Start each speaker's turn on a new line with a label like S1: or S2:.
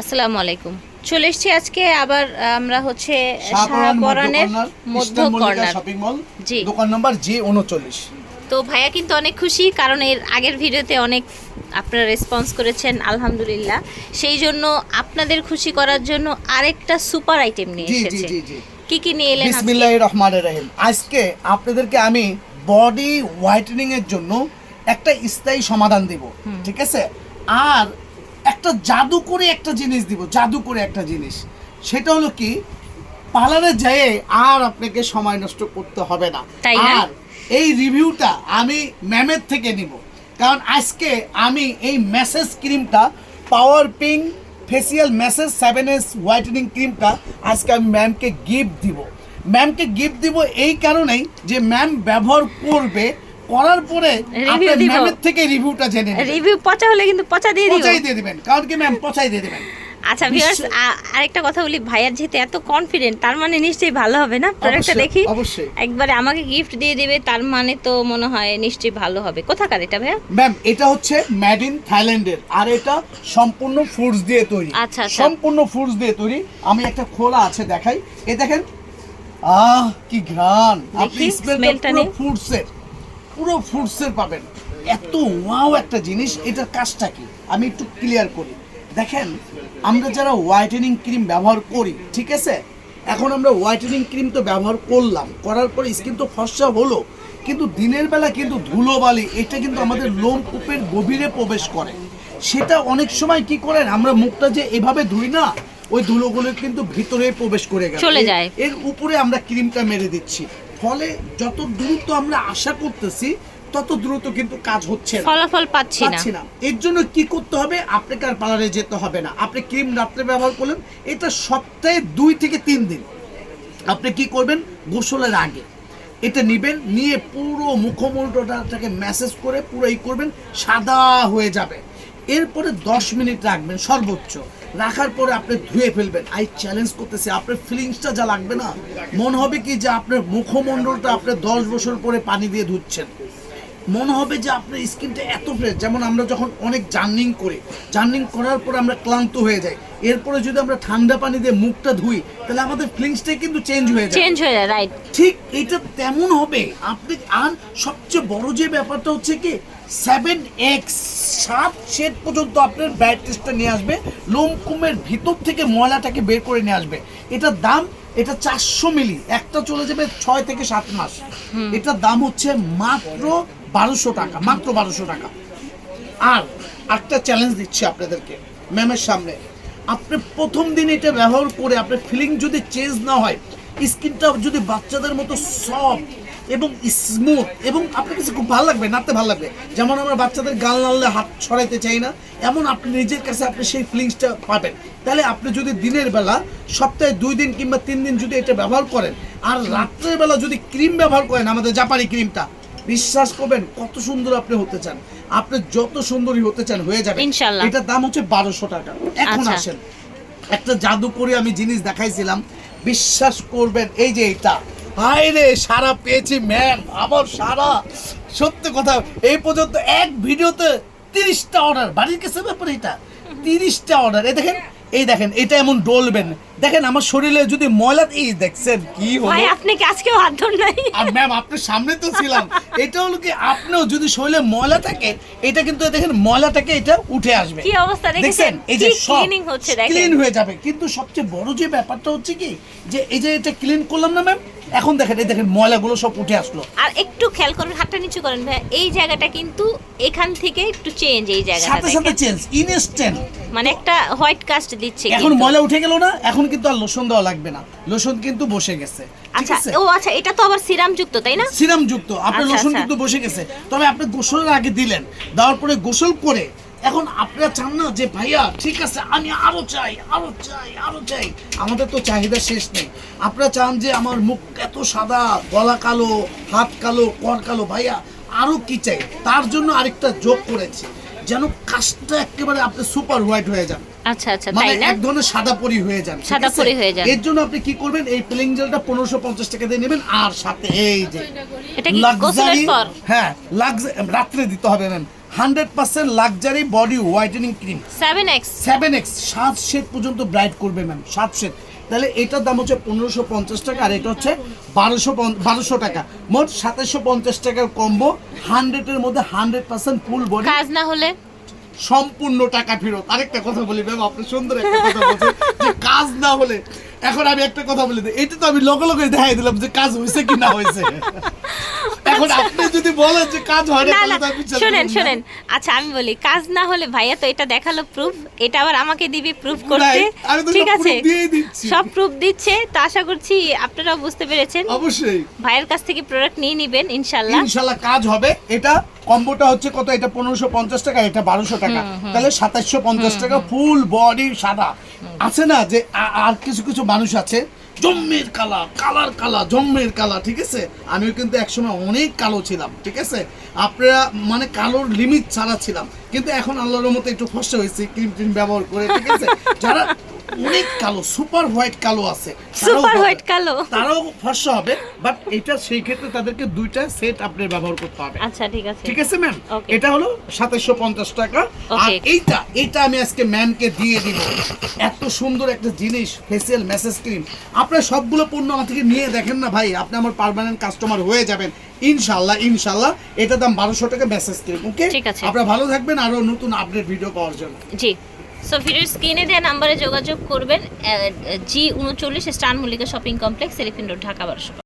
S1: আসসালামু আলাইকুম। চলে এসেছি আজকে আবার আমরা হচ্ছে শাহপরানের
S2: মধ্য কর্নার, শপিং মল
S1: জি।
S2: দোকান নাম্বার জি উনচল্লিশ।
S1: তো ভাইয়া কিন্তু অনেক খুশি কারণ এর আগের ভিডিওতে অনেক আপনারা রেসপন্স করেছেন আলহামদুলিল্লাহ। সেই জন্য আপনাদের খুশি করার জন্য আরেকটা সুপার আইটেম নিয়ে এসেছে। কি কি নিয়ে এলেন আজকে?
S2: বিসমিল্লাহ রহমান রহিম। আজকে আপনাদেরকে আমি বডি হোয়াইটেনিং এর জন্য একটা স্থায়ী সমাধান দিব ঠিক আছে? আর একটা জাদু করে একটা জিনিস দিব জাদু করে একটা জিনিস। সেটা হলো কি পার্লারে যেয়ে আর আপনাকে সময় নষ্ট করতে হবে না। আর এই রিভিউটা আমি ম্যামের থেকে নিব। কারণ আজকে আমি এই মেসেজ ক্রিমটা power pink facial massage seven S whitening ক্রিমটা আজকে আমি ম্যামকে গিফট দিব। ম্যামকে গিফট দিব এই কারণেই যে ম্যাম ব্যবহার করবে করার পরে আপনার ম্যামের থেকে রিভিউটা জেনে
S1: রিভিউ পচা হলে কিন্তু পচা দিয়ে দিব।
S2: পচাই দিয়ে দিবেন। কারণ কি ম্যাম পচাই দিয়ে দিবেন।
S1: আচ্ছা ভিউয়ার্স আরেকটা কথা বলি। ভাইয়ার যেহেতু এত কনফিডেন্ট তার মানে নিশ্চয়ই ভালো হবে না? প্রোডাক্টটা দেখি।
S2: অবশ্যই।
S1: একবারে আমাকে গিফট দিয়ে দিবে তার মানে তো মনে হয় নিশ্চয়ই ভালো হবে। কোথাকার এটা ভাইয়া?
S2: ম্যাম এটা হচ্ছে মেড ইন থাইল্যান্ডের আর এটা সম্পূর্ণ ফুডস দিয়ে তৈরি।
S1: আচ্ছা, আচ্ছা।
S2: সম্পূর্ণ ফুডস দিয়ে তৈরি। আমি একটা খোলা আছে দেখাই। এই দেখেন আহ কি ঘ্রাণ। আপনি স্মেলটা পুরো। ফুডসের পুরো ফুডসের পাবেন। এত ওয়াও একটা জিনিস, এটার কাজটা কি? আমি একটু ক্লিয়ার করি। দেখেন, আমরা যারা হোয়াইটেনিং ক্রিম ব্যবহার করি, ঠিক আছে? এখন আমরা হোয়াইটেনিং ক্রিম তো ব্যবহার করলাম। করার পরে স্কিন তো ফর্সা হলো। কিন্তু দিনের বেলা কিন্তু ধুলোবালি, এটা কিন্তু আমাদের লোম কূপের গভীরে প্রবেশ করে। সেটা অনেক সময় কি করেন? আমরা মুখটা যে এভাবে ধুই না ওই ধুলোগুলো কিন্তু ভিতরে প্রবেশ করে গেছে
S1: চলে যায়।
S2: এর উপরে আমরা ক্রিমটা মেরে দিচ্ছি। ফলে যত দ্রুত আমরা আশা করতেছি তত দ্রুত কিন্তু কাজ হচ্ছে না।
S1: ফলাফল পাচ্ছি না।
S2: এর জন্য কি করতে হবে? আপনাকে আর পার্লারে যেতে হবে না। আপনি ক্রিম রাত্রে ব্যবহার করলেন এটা সপ্তাহে দুই থেকে তিন দিন। আপনি কি করবেন? গোসলের আগে। এটা নেবেন নিয়ে পুরো মুখমণ্ডলটাকে ম্যাসেজ করে পুরো এই করবেন সাদা হয়ে যাবে। এরপরে দশ মিনিট রাখবেন সর্বোচ্চ। রাখার পরে আপনি ধুয়ে ফেলবেন। আই চ্যালেঞ্জ করতেছি আপনার ফিলিংসটা যা লাগবে না। মনে হবে কি যে আপনার মুখমণ্ডলটা আপনি দশ বছর পরে পানি দিয়ে ধুচ্ছেন। মনে হবে যে আপনার স্কিনটা এত ফ্রেশ যেমন আমরা যখন অনেক জার্নিং করি জার্নিং করার পর আমরা ক্লান্ত হয়ে যাই। এরপরে যদি আমরা ঠান্ডা পানি দিয়ে মুখটা ধুই তাহলে আমাদের ফিলিংসটাই কিন্তু চেঞ্জ হয়ে যায়।
S1: চেঞ্জ হয়ে যায় রাইট
S2: ঠিক এটা তেমন হবে আপনি আর সবচেয়ে বড় যে ব্যাপারটা হচ্ছে কি সেভেন এক্স সাত শেড পর্যন্ত আপনার ব্যাড টেস্টটা নিয়ে আসবে। লোমকুমের ভিতর থেকে ময়লাটাকে বের করে নিয়ে আসবে। এটার দাম এটা চারশো মিলি। একটা চলে যাবে ছয় থেকে সাত মাস। এটার দাম হচ্ছে মাত্র বারোশো টাকা মাত্র বারোশো টাকা। আর একটা চ্যালেঞ্জ দিচ্ছি আপনাদেরকে ম্যামের সামনে। আপনি প্রথম দিন এটা ব্যবহার করে আপনার ফিলিং যদি চেঞ্জ না হয় স্কিনটা যদি বাচ্চাদের মতো সফট এবং স্মুথ এবং আপনার কাছে খুব ভালো লাগবে নাড়তে ভালো লাগবে। যেমন আমরা বাচ্চাদের গাল নাড়লে হাত ছড়াইতে চাই না এমন আপনি নিজের কাছে আপনি সেই ফিলিংসটা পাবেন। তাহলে আপনি যদি দিনের বেলা সপ্তাহে দুই দিন কিংবা তিন দিন যদি এটা ব্যবহার করেন আর রাত্রের বেলা যদি ক্রিম ব্যবহার করেন আমাদের জাপানি ক্রিমটা বিশ্বাস করবেন কত সুন্দর আপনি হতে চান। আপনি যত সুন্দরী হতে চান হয়ে যাবে। এটার দাম হচ্ছে বারোশো টাকা। এখন
S1: আচ্ছা।
S2: আসেন। একটা জাদু করে আমি জিনিস দেখাইছিলাম। বিশ্বাস করবেন এই যে এটা। হায় রে সারা পেয়েছি ম্যাম আবার সারা। সত্যি কথা এই পর্যন্ত এক ভিডিওতে তিরিশটা অর্ডার বাড়ির কাছে ব্যাপার এটা তিরিশটা অর্ডার এই দেখেন এই দেখেন এটা এমন ডলবেন। দেখেন আমার শরীরে যদি ময়লা এই দেখছেন কি হলো?
S1: ভাই আপনি কি আজকেও হাত ধর নাই?
S2: আর ম্যাম আপনার সামনে তো ছিলাম। এটা হলো কি আপনিও যদি শরীরে ময়লা থাকে এটা কিন্তু দেখেন ময়লাটাকে এটা উঠে আসবে।
S1: কি অবস্থা দেখেছেন?
S2: এই যে
S1: কি cleaning হচ্ছে দেখেন।
S2: ক্লিন হয়ে যাবে। কিন্তু সবচেয়ে বড় যে ব্যাপারটা হচ্ছে কি যে এই যে এটা ক্লিন করলাম না ম্যাম এখন দেখেন এই দেখেন ময়লাগুলো সব উঠে আসলো।
S1: আর একটু খেয়াল করুন হাতটা নিচু করেন ভাই এই জায়গাটা কিন্তু এখান থেকে একটু চেঞ্জ এই জায়গাটা
S2: সাথে সাথে চেঞ্জ ইনস্ট্যান্ট
S1: মানে একটা হোয়াইট কাস্ট দিচ্ছে
S2: এখন ময়লা উঠে গেল না এখন কিন্তু আর লোশন দেওয়া লাগবে না। লোশন কিন্তু বসে গেছে
S1: আচ্ছা ও আচ্ছা এটা তো আবার সিরাম যুক্ত তাই না?
S2: সিরাম যুক্ত আপনার
S1: আচ্ছা,
S2: লোশন
S1: আচ্ছা।
S2: কিন্তু বসে গেছে। তবে আপনি গোসলের আগে দিলেন দেওয়ার পরে গোসল করে এখন আপনারা চান না যে ভাইয়া ঠিক আছে আমি আরও চাই আরও চাই আরও চাই। আমাদের তো চাহিদা শেষ নেই। আপনারা চান যে আমার মুখ এত সাদা গলা কালো হাত কালো কর কালো। ভাইয়া আরও কি চাই? তার জন্য আরেকটা যোগ করেছি যেন কাজটা একেবারে আপনি সুপার হোয়াইট হয়ে যান।
S1: আচ্ছা আচ্ছা
S2: মানে
S1: তাই না?
S2: এক ধরনের সাদা পরি হয়ে যান
S1: সাদা পরি হয়ে যান।
S2: এর জন্য আপনি কি করবেন? এই প্লেন জেলটা পনেরোশো পঞ্চাশ টাকা দিয়ে নেবেন আর সাথে এই যে
S1: এটা কি গোসলের পর?
S2: হ্যাঁ লাক্স রাত্রে দিতে হবে ma'am. Hundred percent luxury body whitening cream.
S1: Seven X
S2: seven X সাত শেড পর্যন্ত ব্রাইট করবে ম্যাম সাত শেড। তাহলে এটার দাম হচ্ছে পনেরোশো পঞ্চাশ টাকা আর এটা হচ্ছে বারোশো বারোশো টাকা। মোট সাতাশশো পঞ্চাশ টাকার কম্বো হান্ড্রেডের মধ্যে হান্ড্রেড পার্সেন্ট ফুল বডি
S1: কাজ না হলে?
S2: সম্পূর্ণ টাকা ফেরত। আরেকটা কথা বলি ম্যাম আপনি সুন্দর একটা কথা বলছেন যে কাজ না হলে। এখন আমি একটা কথা বলে দিই এটা তো আমি লগে লগে দেখাই দিলাম যে কাজ হয়েছে কি না হয়েছে। এখন আপনি যদি বলেন যে কাজ হয় না তাহলে তো আমি বিশ্বাস
S1: শোনেন
S2: করব
S1: আচ্ছা আমি বলি কাজ না হলে ভাইয়া তো এটা দেখাল প্রুফ এটা আবার আমাকে দিবি প্রুফ করতে। ঠিক আছে। সব প্রুফ দিচ্ছে তো আশা করছি আপনারাও বুঝতে পেরেছেন।
S2: অবশ্যই।
S1: ভাইয়ের কাছ থেকে প্রোডাক্ট নিয়ে নিবেন ইনশাল্লাহ
S2: ইনশাল্লাহ কাজ হবে। এটা কম্বোটা হচ্ছে কত? এটা পনেরোশো পঞ্চাশ টাকা এটা বারোশো টাকা। তাহলে সাতাশশো পঞ্চাশ টাকা ফুল বডি সাদা। আছে না যে আর কিছু কিছু মানুষ আছে জম্মের কালা, কালার কালা, জম্মের কালা, ঠিক আছে? আমিও কিন্তু একসময় অনেক কালো ছিলাম, ঠিক আছে? আপনারা মানে কালোর লিমিট ছাড়া ছিলাম। কিন্তু এখন আল্লাহর মতো একটু ফসে হয়েছে, ক্রিম ট্রিম ব্যবহার করে, ঠিক আছে? যারা অনেক কালো সুপার হোয়াইট কালো আছে।
S1: সুপার হোয়াইট কালো।
S2: তারাও ফর্সা হবে বাট এটা সেই ক্ষেত্রে তাদেরকে দুইটা সেট আপনি ব্যবহার করতে হবে।
S1: আচ্ছা ঠিক আছে।
S2: ঠিক আছে ম্যাম এটা হলো সাতাশশো পঞ্চাশ টাকা। আর এইটা এইটা আমি আজকে ম্যামকে দিয়ে দিব। এত সুন্দর একটা জিনিস ফেসিয়াল মেসেজ ক্রিম আপনার সবগুলো পণ্য আমার থেকে নিয়ে দেখেন না ভাই আপনি আমার পার্মানেন্ট কাস্টমার হয়ে যাবেন। ইনশাল্লাহ ইনশাল্লাহ এটা দাম বারোশো টাকা মেসেজ ক্রিম ওকে। আপনারা ভালো থাকবেন আরও নতুন আপডেট ভিডিও পাওয়ার জন্য।
S1: জি। সো ভিডিওর স্ক্রিনে দেওয়া নাম্বারে যোগাযোগ করবেন জি উনচল্লিশ স্টান মল্লিকা শপিং কমপ্লেক্স সেলিফিন রোড ঢাকা বারোশো